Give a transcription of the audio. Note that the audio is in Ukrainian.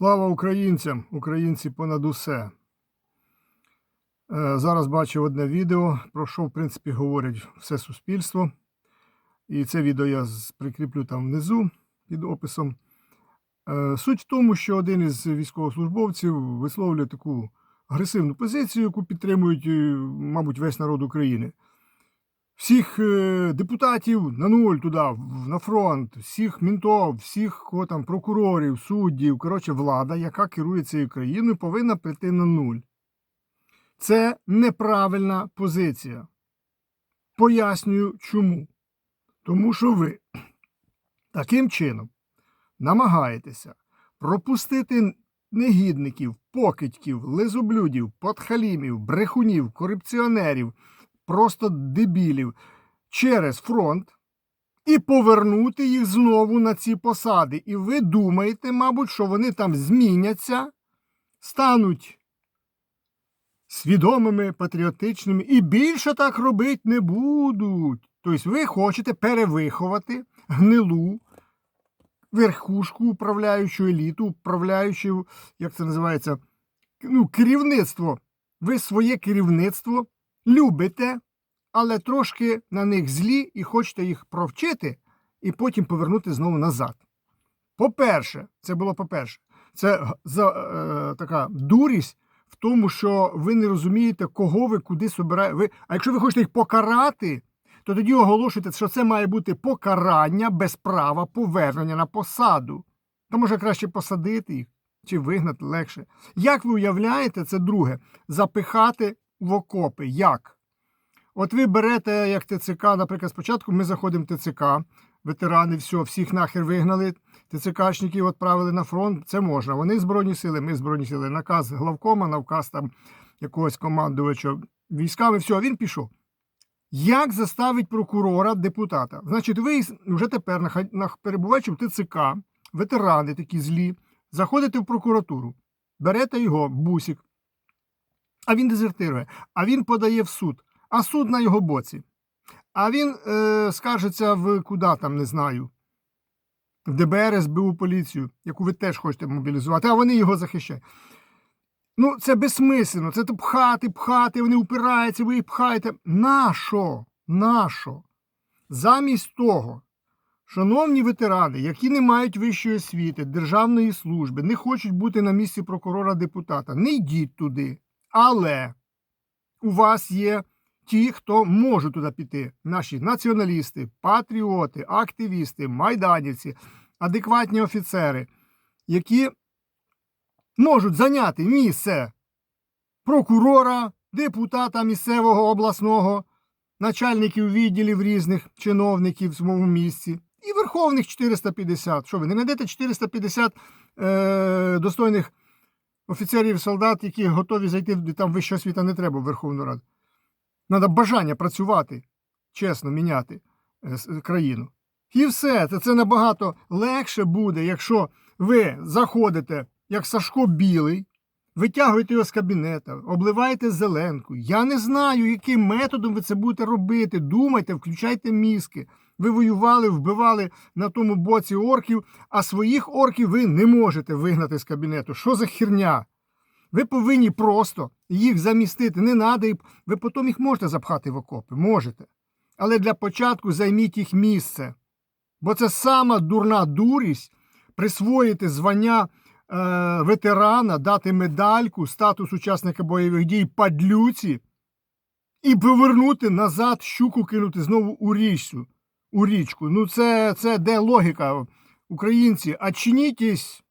Слава українцям! Українці понад усе. Е, Зараз бачив одне відео, про що, в принципі, говорять все суспільство. І це відео я прикріплю там внизу під описом. Е, Суть в тому, що один із військовослужбовців висловлює таку агресивну позицію, яку підтримують, е, мабуть, весь народ України. Всіх е, депутатів на нуль туди, на фронт, всіх мінтов, всіх кого там, прокурорів, суддів, коротше, влада, яка керує цією країною, повинна прийти на нуль. Це неправильна позиція. Пояснюю чому. Тому що ви таким чином намагаєтеся пропустити негідників, покидьків, лизоблюдів, подхалімів, брехунів, корупціонерів, просто дебілів через фронт і повернути їх знову на ці посади. І ви думаєте, мабуть, що вони там зміняться, стануть свідомими, патріотичними і більше так робити не будуть. Тобто ви хочете перевиховати гнилу верхушку управляючу еліту, управляючу, як це називається, ну, керівництво. Ви своє керівництво любите, але трошки на них злі і хочете їх провчити і потім повернути знову назад. По-перше, це було по-перше, це за, е, така дурість в тому, що ви не розумієте, кого ви куди собираєте. Ви, а якщо ви хочете їх покарати, то тоді оголошуйте, що це має бути покарання без права повернення на посаду. То може краще посадити їх чи вигнати легше. Як ви уявляєте, це друге, запихати в окопи. Як? От ви берете як ТЦК, наприклад, спочатку ми заходимо в ТЦК, ветерани, все, всіх нахер вигнали, ТЦКшників відправили на фронт, це можна. Вони збройні сили, ми збройні сили. Наказ главкома, наказ там якогось командувача військами, все, він пішов. Як заставить прокурора депутата? Значить, ви вже тепер, нах- перебуваючи в ТЦК, ветерани такі злі, заходите в прокуратуру, берете його, бусик, а він дезертирує, а він подає в суд, а суд на його боці. А він е, скаржиться в куди там, не знаю, в ДБР, СБУ поліцію, яку ви теж хочете мобілізувати, а вони його захищають. Ну, це безсмислено. Це пхати, пхати, вони упираються, ви їх пхаєте. Нащо? Нащо? Замість того, шановні ветерани, які не мають вищої освіти, державної служби, не хочуть бути на місці прокурора депутата, не йдіть туди. Але у вас є ті, хто може туди піти. Наші націоналісти, патріоти, активісти, майданівці, адекватні офіцери, які можуть зайняти місце прокурора, депутата місцевого обласного, начальників відділів різних чиновників в своєму місці. І верховних 450. Що ви не знайдете 450 е, достойних офіцерів солдат, які готові зайти там вища освіта не треба в Верховну Раду. Треба бажання працювати, чесно міняти е, країну. І все, це, набагато легше буде, якщо ви заходите, як Сашко Білий, витягуєте його з кабінета, обливаєте зеленку. Я не знаю, яким методом ви це будете робити. Думайте, включайте мізки. Ви воювали, вбивали на тому боці орків, а своїх орків ви не можете вигнати з кабінету. Що за херня? Ви повинні просто їх замістити. Не треба, і ви потім їх можете запхати в окопи. Можете. Але для початку займіть їх місце. Бо це сама дурна дурість присвоїти звання е, ветерана, дати медальку, статус учасника бойових дій падлюці і повернути назад щуку кинути знову у річку. У річку. Ну, це, це де логіка, українці, очинітесь,